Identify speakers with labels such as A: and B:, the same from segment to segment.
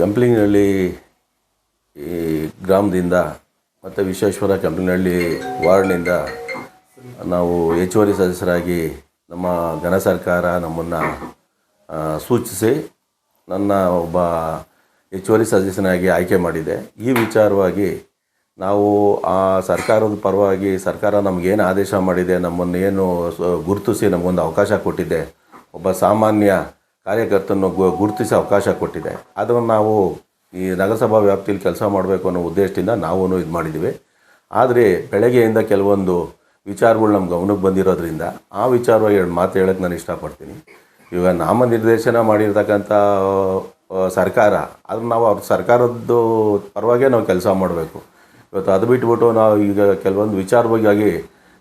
A: ಕೆಂಪ್ಲಿಂಗನಹಳ್ಳಿ ಈ ಗ್ರಾಮದಿಂದ ಮತ್ತು ವಿಶ್ವೇಶ್ವರ ಕೆಂಪ್ಲಿಂಗನಹಳ್ಳಿ ವಾರ್ಡ್ನಿಂದ ನಾವು ಹೆಚ್ಚುವರಿ ಸದಸ್ಯರಾಗಿ ನಮ್ಮ ಘನ ಸರ್ಕಾರ ನಮ್ಮನ್ನು ಸೂಚಿಸಿ ನನ್ನ ಒಬ್ಬ ಹೆಚ್ಚುವರಿ ಸದಸ್ಯನಾಗಿ ಆಯ್ಕೆ ಮಾಡಿದೆ. ಈ ವಿಚಾರವಾಗಿ ನಾವು ಆ ಸರ್ಕಾರದ ಪರವಾಗಿ ಸರ್ಕಾರ ನಮಗೇನು ಆದೇಶ ಮಾಡಿದೆ ನಮ್ಮನ್ನು ಏನು ಗುರುತಿಸಿ ನಮಗೊಂದು ಅವಕಾಶ ಕೊಟ್ಟಿದೆ, ಒಬ್ಬ ಸಾಮಾನ್ಯ ಕಾರ್ಯಕರ್ತನ ಗುರುತಿಸಿ ಅವಕಾಶ ಕೊಟ್ಟಿದೆ. ಅದನ್ನು ನಾವು ಈ ನಗರಸಭಾ ವ್ಯಾಪ್ತಿಯಲ್ಲಿ ಕೆಲಸ ಮಾಡಬೇಕು ಅನ್ನೋ ಉದ್ದೇಶದಿಂದ ನಾವೂ ಇದು ಮಾಡಿದ್ದೀವಿ ಆದರೆ ಬೆಳಗ್ಗೆಯಿಂದ ಕೆಲವೊಂದು ವಿಚಾರಗಳು ನಮ್ಮ ಗಮನಕ್ಕೆ ಬಂದಿರೋದ್ರಿಂದ ಆ ವಿಚಾರವಾಗಿ ಎರಡು ಮಾತು ಹೇಳೋಕ್ಕೆ ನಾನು ಇಷ್ಟಪಡ್ತೀನಿ. ಇವಾಗ ನಾಮನಿರ್ದೇಶನ ಮಾಡಿರ್ತಕ್ಕಂಥ ಸರ್ಕಾರ ಅದನ್ನು ನಾವು ಅವ್ರ ಸರ್ಕಾರದ್ದು ಪರವಾಗೇ ನಾವು ಕೆಲಸ ಮಾಡಬೇಕು. ಇವತ್ತು ಅದು ಬಿಟ್ಬಿಟ್ಟು ನಾವು ಈಗ ಕೆಲವೊಂದು ವಿಚಾರವಾಗಿ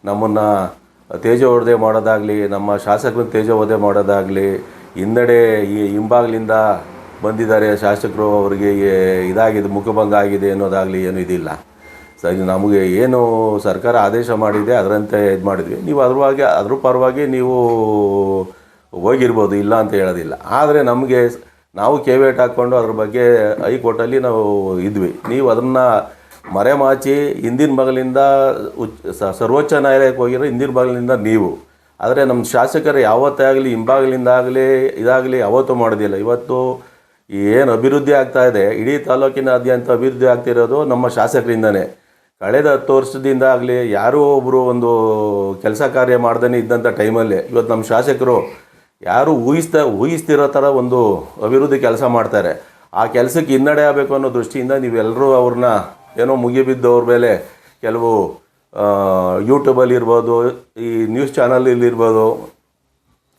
A: ನಮ್ಮನ್ನು ತೇಜೋವಧೆ ಮಾಡೋದಾಗಲಿ, ನಮ್ಮ ಶಾಸಕರನ್ನ ತೇಜೋವಧೆ ಮಾಡೋದಾಗಲಿ ಹಿನ್ನಡೆ ಈ ಹಿಂಬಾಗ್ಲಿಂದ ಬಂದಿದ್ದಾರೆ ಶಾಸಕರು, ಅವರಿಗೆ ಇದಾಗಿದೆ, ಮುಖಭಂಗ ಆಗಿದೆ ಅನ್ನೋದಾಗಲಿ ಏನೂ ಇದಿಲ್ಲ. ಸರಿ ನಮಗೆ ಏನು ಸರ್ಕಾರ ಆದೇಶ ಮಾಡಿದೆ, ಅದರಂತೆ ಇದು ಮಾಡಿದ್ವಿ. ನೀವು ಅದ್ರವಾಗಿ ಅದ್ರ ಪರವಾಗಿ ನೀವು ಹೋಗಿರ್ಬೋದು, ಇಲ್ಲ ಅಂತ ಹೇಳೋದಿಲ್ಲ. ಆದರೆ ನಮಗೆ ನಾವು ಕೇವೇಟ್ ಹಾಕ್ಕೊಂಡು ಅದ್ರ ಬಗ್ಗೆ ಹೈಕೋರ್ಟಲ್ಲಿ ನಾವು ಇದ್ವಿ. ನೀವು ಅದನ್ನು ಮರೆಮಾಚಿ ಹಿಂದಿನ ಸ- ಸರ್ವೋಚ್ಚ ನ್ಯಾಯಾಲಯಕ್ಕೆ ಹೋಗಿರೋ ಹಿಂದಿನ ಬಾಗಿಲಿಂದ ನೀವು. ಆದರೆ ನಮ್ಮ ಶಾಸಕರು ಯಾವತ್ತೇ ಆಗಲಿ, ಹಿಂಬಾಗಿಲಿಂದ ಆಗಲಿ, ಇದಾಗಲಿ ಯಾವತ್ತೂ ಮಾಡೋದಿಲ್ಲ. ಇವತ್ತು ಏನು ಅಭಿವೃದ್ಧಿ ಆಗ್ತಾ ಇದೆ, ಇಡೀ ತಾಲೂಕಿನಾದ್ಯಂತ ಅಭಿವೃದ್ಧಿ ಆಗ್ತಿರೋದು ನಮ್ಮ ಶಾಸಕರಿಂದನೇ. ಕಳೆದ ಹತ್ತು ವರ್ಷದಿಂದ ಆಗಲಿ ಯಾರೋ ಒಬ್ಬರು ಒಂದು ಕೆಲಸ ಕಾರ್ಯ ಮಾಡ್ದೇ ಇದ್ದಂಥ ಟೈಮಲ್ಲಿ ಇವತ್ತು ನಮ್ಮ ಶಾಸಕರು ಯಾರು ಊಹಿಸ್ತಾ, ಊಹಿಸ್ತಿರೋ ಥರ ಒಂದು ಅಭಿವೃದ್ಧಿ ಕೆಲಸ ಮಾಡ್ತಾರೆ. ಆ ಕೆಲಸಕ್ಕೆ ಹಿನ್ನಡೆ ಆಗಬೇಕು ಅನ್ನೋ ದೃಷ್ಟಿಯಿಂದ ನೀವೆಲ್ಲರೂ ಅವ್ರನ್ನ ಏನೋ ಮುಗಿಬಿದ್ದವ್ರ ಮೇಲೆ ಕೆಲವು ಯೂಟ್ಯೂಬಲ್ಲಿ ಇರ್ಬೋದು, ಈ ನ್ಯೂಸ್ ಚಾನಲಲ್ಲಿ ಇರ್ಬೋದು,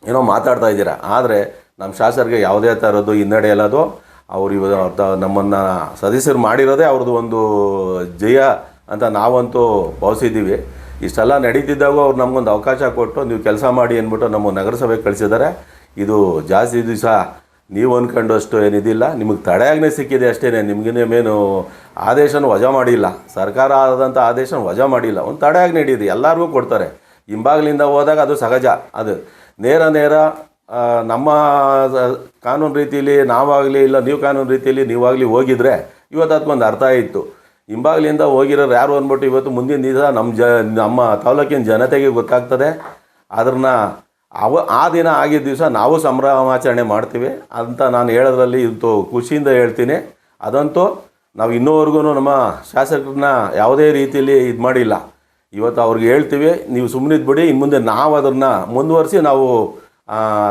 A: ಏನೋ ಮಾತಾಡ್ತಾ ಇದ್ದೀರಾ. ಆದರೆ ನಮ್ಮ ಶಾಸಕರಿಗೆ ಯಾವುದೇ ಥರದ್ದು ಹಿನ್ನಡೆ ಇಲ್ಲದು ಅವ್ರು ಇವತ್ತು ನಮ್ಮನ್ನು ಸದಸ್ಯರು ಮಾಡಿರೋದೇ ಅವ್ರದ್ದು ಒಂದು ಜಯ ಅಂತ ನಾವಂತೂ ಭಾವಿಸಿದ್ದೀವಿ. ಇಷ್ಟೆಲ್ಲ ನಡೀತಿದ್ದಾಗ ಅವ್ರು ನಮಗೊಂದು ಅವಕಾಶ ಕೊಟ್ಟು ನೀವು ಕೆಲಸ ಮಾಡಿ ಅಂದ್ಬಿಟ್ಟು ನಮ್ಮ ನಗರಸಭೆಗೆ ಕಳಿಸಿದ್ದಾರೆ. ಇದು ಜಾಸ್ತಿ ದಿವಸ ನೀವು ಅಂದ್ಕೊಂಡಷ್ಟು ಏನಿದಿಲ್ಲ ನಿಮಗೆ ತಡೆಯಾಗನೇ ಸಿಕ್ಕಿದೆ ಅಷ್ಟೇ ನಿಮಗೇನೇನು ಆದೇಶನ ವಜಾ ಮಾಡಿಲ್ಲ. ಸರ್ಕಾರ ಆದಂಥ ಆದೇಶನ ವಜಾ ಮಾಡಿಲ್ಲ. ಒಂದು ತಡೆಯಾಗಿ ನಡೀಇದೆ ಎಲ್ಲರಿಗೂ ಕೊಡ್ತಾರೆ. ಹಿಂಬಾಗ್ಲಿಂದ ಹೋದಾಗ ಅದು ಸಹಜ. ಅದು ನೇರ ನೇರ ನಮ್ಮ ಕಾನೂನು ರೀತಿಯಲ್ಲಿ ನಾವಾಗಲಿ ಇಲ್ಲ, ನೀವು ಕಾನೂನು ರೀತಿಯಲ್ಲಿ ನೀವಾಗಲಿ ಹೋಗಿದ್ರೆ ಇವತ್ತು ಅದಕ್ಕೊಂದು ಅರ್ಥ ಇತ್ತು. ಹಿಂಬಾಗ್ಲಿಂದ ಹೋಗಿರೋರು ಯಾರು ಅಂದ್ಬಿಟ್ಟು ಇವತ್ತು ಮುಂದಿನ ದಿವಸ ನಮ್ಮ ಜ, ನಮ್ಮ ತಾಲೂಕಿನ ಜನತೆಗೆ ಗೊತ್ತಾಗ್ತದೆ. ಅದನ್ನ ಅವ ಆ ದಿನ ಆಗಿದ್ದ ದಿವಸ ನಾವು ಸಂಭ್ರಮಾಚರಣೆ ಮಾಡ್ತೀವಿ. ಅಂತ ನಾನು ಹೇಳೋದ್ರಲ್ಲಿ ಇದು ಖುಷಿಯಿಂದ ಹೇಳ್ತೀನಿ. ಅದಂತೂ ನಾವು ಇನ್ನೂವರೆಗೂ ನಮ್ಮ ಶಾಸಕರನ್ನ ಯಾವುದೇ ರೀತಿಯಲ್ಲಿ ಇದು ಮಾಡಿಲ್ಲ. ಇವತ್ತು ಅವ್ರಿಗೆ ಹೇಳ್ತೀವಿ, ನೀವು ಸುಮ್ಮನಿದ್ಬಿಡಿ ಇನ್ನು ಮುಂದೆ ನಾವು ಅದನ್ನು ಮುಂದುವರಿಸಿ ನಾವು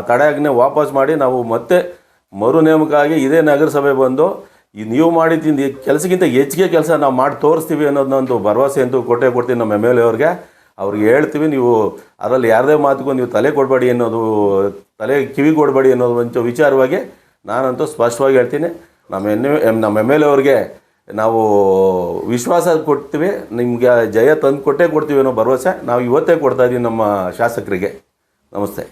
A: ತಡೆಯಾಜ್ಞೆ ವಾಪಸ್ ಮಾಡಿ ನಾವು ಮತ್ತೆ ಮರು ನೇಮಕ ಆಗಿ ಇದೇ ನಗರಸಭೆ ಬಂದು ಈ ನೀವು ಮಾಡಿದ್ದಿಂದ ಕೆಲಸಕ್ಕಿಂತ ಹೆಚ್ಚಿಗೆ ಕೆಲಸ ನಾವು ಮಾಡಿ ತೋರಿಸ್ತೀವಿ ಅನ್ನೋದನ್ನೊಂದು ಭರವಸೆ ಅಂತೂ ಕೊಟ್ಟೆ ಕೊಡ್ತೀನಿ ನಮ್ಮ ಎಂ ಎಲ್ ಎ ಅವ್ರಿಗೆ. ಅವ್ರಿಗೆ ಹೇಳ್ತೀವಿ, ನೀವು ಅದರಲ್ಲಿ ಯಾರದೇ ಮಾತಿಗೂ ನೀವು ತಲೆ ಕೊಡಬೇಡಿ ಅನ್ನೋದು, ತಲೆ ಕಿವಿ ಕೊಡಬೇಡಿ ಅನ್ನೋದು ಒಂದು ವಿಚಾರವಾಗಿ ನಾನಂತೂ ಸ್ಪಷ್ಟವಾಗಿ ಹೇಳ್ತೀನಿ. ನಮ್ಮ ಎನ್ ನಮ್ಮ ಎಂ ಎಲ್ ಎ ಅವ್ರಿಗೆ ನಾವು ವಿಶ್ವಾಸ ಕೊಡ್ತೀವಿ, ನಿಮಗೆ ಜಯ ತಂದು ಕೊಟ್ಟೇ ಕೊಡ್ತೀವಿ ಅನ್ನೋ ಭರವಸೆ ನಾವು ಇವತ್ತೇ ಕೊಡ್ತಾ ಇದ್ದೀವಿ ನಮ್ಮ ಶಾಸಕರಿಗೆ. ನಮಸ್ತೆ.